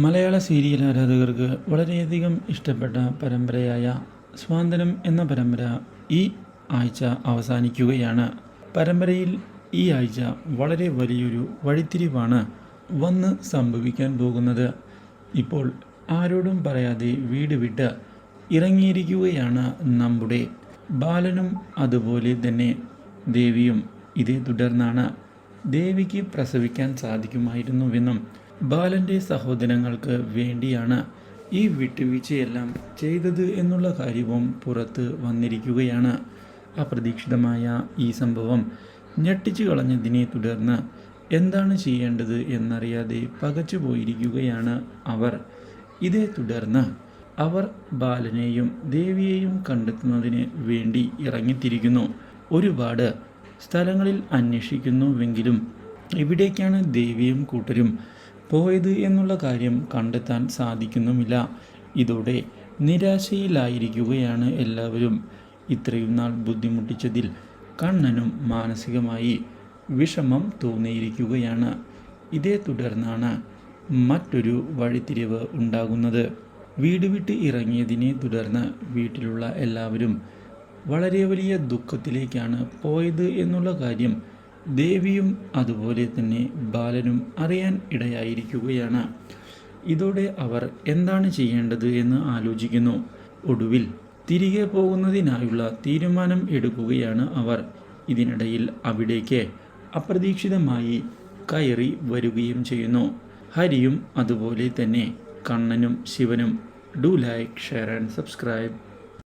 മലയാള serial ആരാധകർക്ക് വളരെയധികം ഇഷ്ടപ്പെട്ട പരമ്പരയായ സ്വാതന്ത്ര്യം എന്ന പരമ്പര ഈ ആഴ്ച അവസാനിക്കുകയാണ്. പരമ്പരയിൽ ഈ ആഴ്ച വളരെ വലിയൊരു വഴിത്തിരിവാണ് വന്ന് സംഭവിക്കാൻ പോകുന്നത്. ഇപ്പോൾ ആരോടും പറയാതെ വീട് വിട്ട് ഇറങ്ങിയിരിക്കുകയാണ് നമ്മുടെ ബാലനും അതുപോലെ തന്നെ ദേവിയും. ഇതേ തുടർന്നാണ് ദേവിക്ക് പ്രസവിക്കാൻ സാധിക്കുമായിരുന്നുവെന്നും ബാലന്റെ സഹോദരങ്ങൾക്ക് വേണ്ടിയാണ് ഈ വിട്ടുവീഴ്ചയെല്ലാം ചെയ്തത് എന്നുള്ള കാര്യവും പുറത്ത് വന്നിരിക്കുകയാണ്. അപ്രതീക്ഷിതമായ ഈ സംഭവം ഞെട്ടിച്ചു കളഞ്ഞതിനെ തുടർന്ന് എന്താണ് ചെയ്യേണ്ടത് എന്നറിയാതെ പകച്ചു പോയിരിക്കുകയാണ് അവർ. ഇതേ തുടർന്ന് അവർ ബാലനെയും ദേവിയെയും കണ്ടെത്തുന്നതിന് വേണ്ടി ഇറങ്ങിത്തിരിക്കുന്നു. ഒരുപാട് സ്ഥലങ്ങളിൽ അന്വേഷിക്കുന്നുവെങ്കിലും എവിടേക്കാണ് ദേവിയും കൂട്ടരും പോയത് എന്നുള്ള കാര്യം കണ്ടെത്താൻ സാധിക്കുന്നുമില്ല. ഇതോടെ നിരാശയിലായിരിക്കുകയാണ് എല്ലാവരും. ഇത്രയും നാൾ ബുദ്ധിമുട്ടിച്ചതിൽ കണ്ണനും മാനസികമായി വിഷമം തോന്നിയിരിക്കുകയാണ്. ഇതേ തുടർന്നാണ് മറ്റൊരു വഴിത്തിരിവ് ഉണ്ടാകുന്നത്. വീട് വിട്ട് ഇറങ്ങിയതിനെ തുടർന്ന് വീട്ടിലുള്ള എല്ലാവരും വളരെ വലിയ ദുഃഖത്തിലേക്കാണ് പോയത് എന്നുള്ള കാര്യം ദേവിയും അതുപോലെ തന്നെ ബാലനും അറിയാൻ ഇടയായിരിക്കുകയാണ്. ഇതോടെ അവർ എന്താണ് ചെയ്യേണ്ടത് എന്ന് ആലോചിക്കുന്നു. ഒടുവിൽ തിരികെ പോകുന്നതിനായുള്ള തീരുമാനം എടുക്കുകയാണ് അവർ. ഇതിനിടയിൽ അവിടേക്ക് അപ്രതീക്ഷിതമായി കയറി വരികയും ചെയ്യുന്നു. ഹരിയും അതുപോലെ തന്നെ കണ്ണനും ശിവനും. Do like share and subscribe.